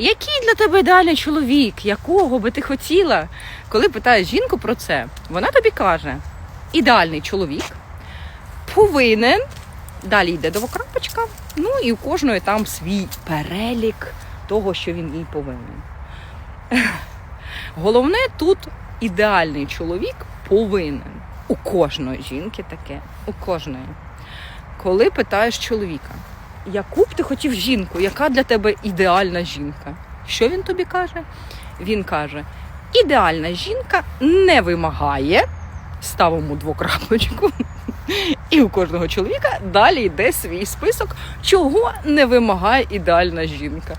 Який для тебе ідеальний чоловік, якого би ти хотіла? Коли питаєш жінку про це, вона тобі каже: ідеальний чоловік повинен. Далі йде двокрапочка, ну і у кожної там свій перелік того, що він їй повинен. Головне тут ідеальний чоловік повинен. У кожної жінки таке, у кожної. Коли питаєш чоловіка, яку б ти хотів жінку, яка для тебе ідеальна жінка? Що він тобі каже? Він каже: ідеальна жінка не вимагає, ставимо двокрапочку, і у кожного чоловіка далі йде свій список, чого не вимагає ідеальна жінка.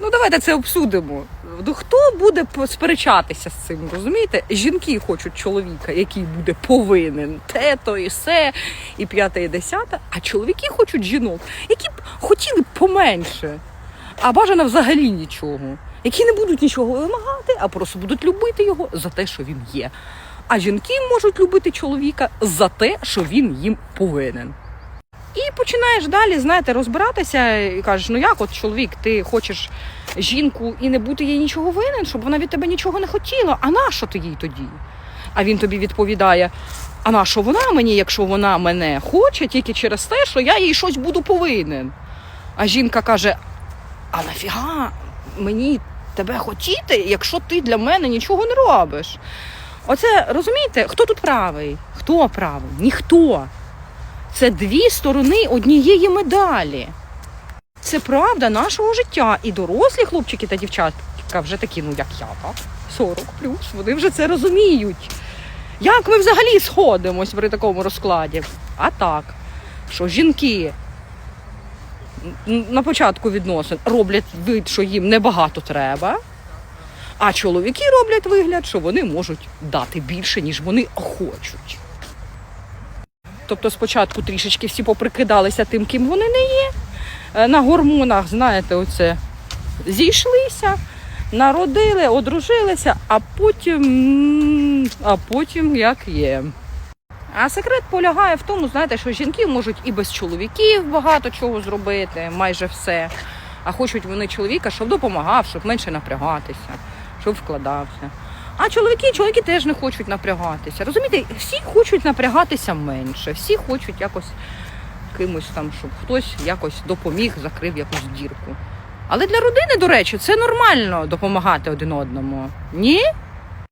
Ну, давайте це обсудимо. Хто буде сперечатися з цим? Розумієте? Жінки хочуть чоловіка, який буде повинен те, то і се, і п'яте, і десяте. А чоловіки хочуть жінок, які б хотіли поменше, а бажано взагалі нічого. Які не будуть нічого вимагати, а просто будуть любити його за те, що він є. А жінки можуть любити чоловіка за те, що він їм повинен. І починаєш далі, знаєте, розбиратися і кажеш, ну як от чоловік, ти хочеш жінку і не бути їй нічого винен, щоб вона від тебе нічого не хотіла. А на що ти їй тоді? А він тобі відповідає: а на що вона мені, якщо вона мене хоче, тільки через те, що я їй щось буду повинен. А жінка каже: А нафіга мені тебе хотіти, якщо ти для мене нічого не робиш? Оце розумієте, хто тут правий? Хто правий? Ніхто. Це дві сторони однієї медалі. Це правда нашого життя. І дорослі хлопчики та дівчатка вже такі, ну як я, так? 40 плюс, вони вже це розуміють. Як ми взагалі сходимось при такому розкладі? А так, що жінки на початку відносин роблять вид, що їм небагато треба, а чоловіки роблять вигляд, що вони можуть дати більше, ніж вони хочуть. Тобто спочатку трішечки всі поприкидалися тим, ким вони не є. Е, На гормонах, знаєте, оце зійшлися, народили, одружилися, а потім, а потім як є. А секрет полягає в тому, знаєте, що жінки можуть і без чоловіків багато чого зробити, майже все. А хочуть вони чоловіка, щоб допомагав, щоб менше напрягатися, щоб вкладався. А чоловіки, чоловіки теж не хочуть напрягатися. Розумієте, всі хочуть напрягатися менше, всі хочуть якось кимось там, щоб хтось якось допоміг, закрив якусь дірку. Але для родини, до речі, це нормально допомагати один одному. Ні?